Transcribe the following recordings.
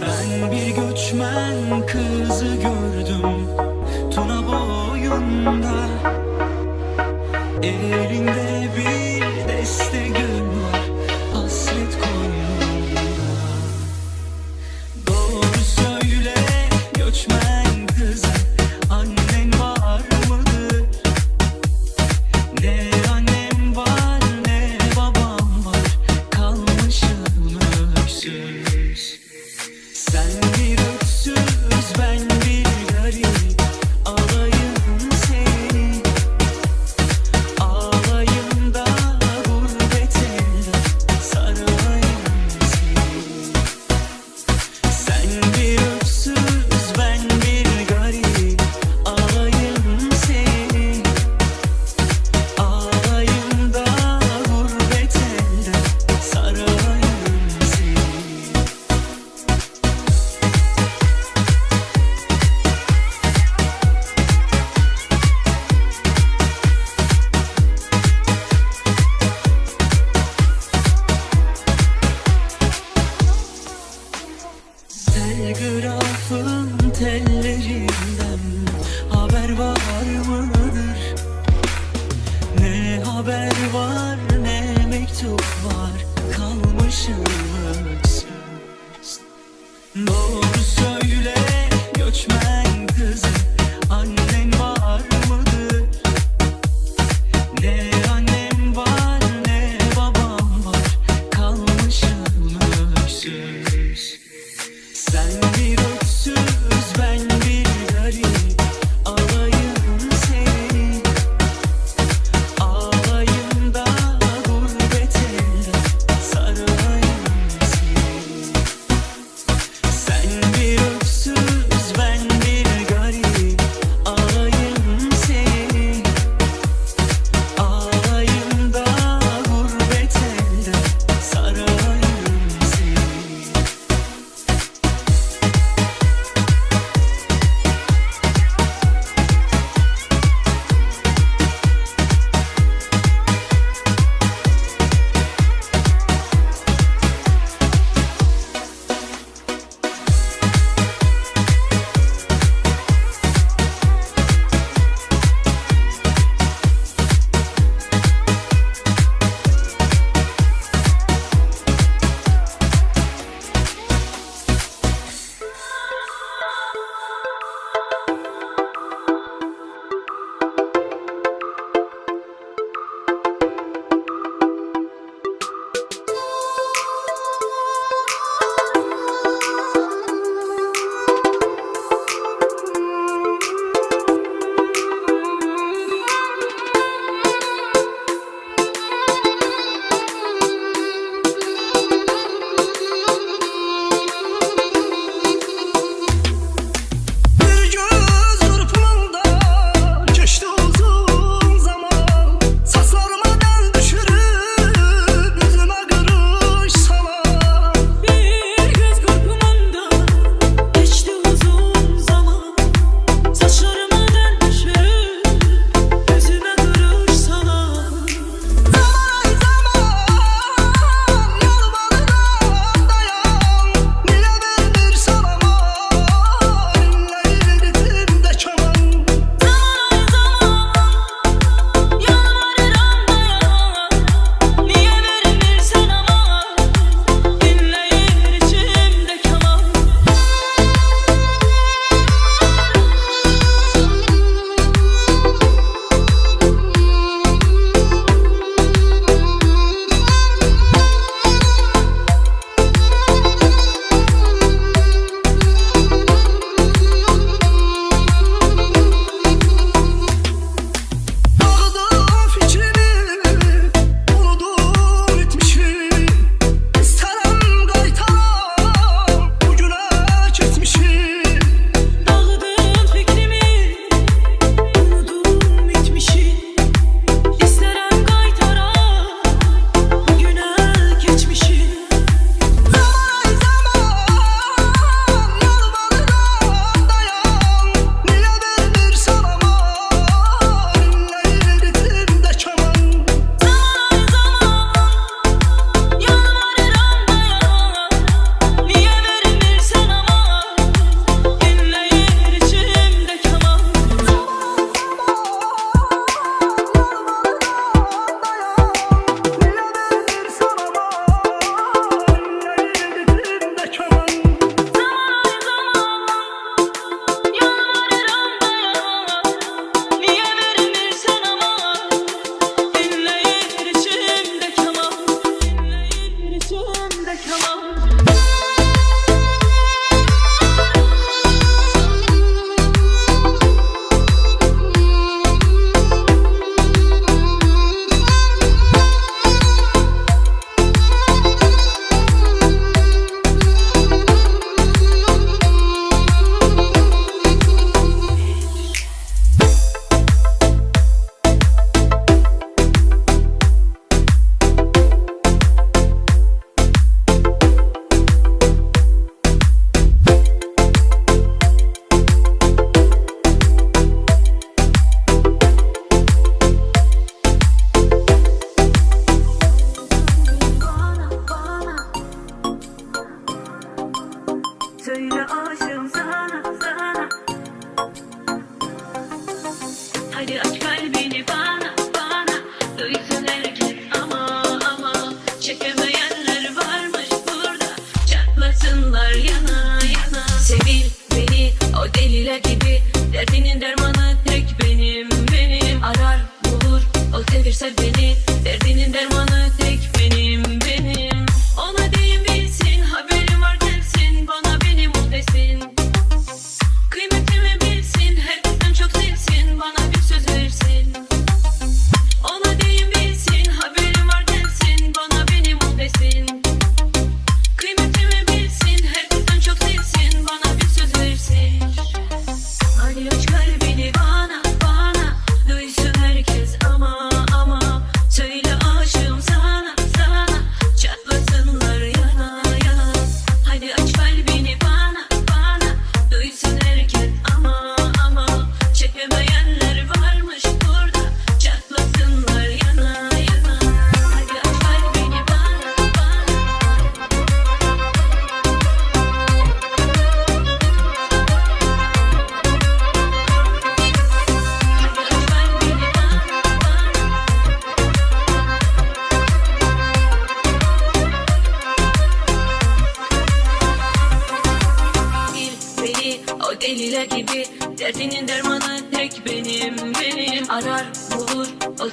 Ben bir göçmen kızı gördüm Tuna boyunda. Elinde ten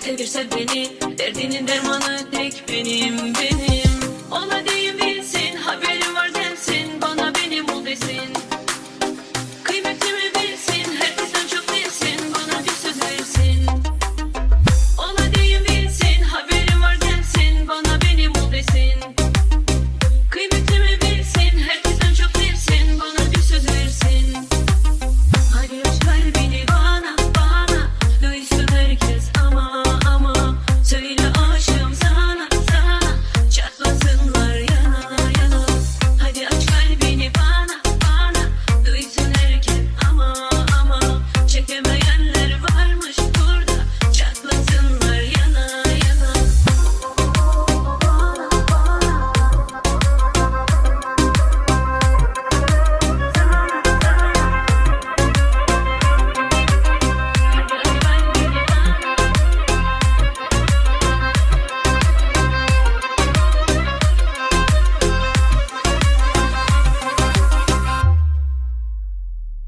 Sevirse beni Derdinin dermanı tek benim benim. Ona değil bilsin Haberi var demsin Bana benim ol desin.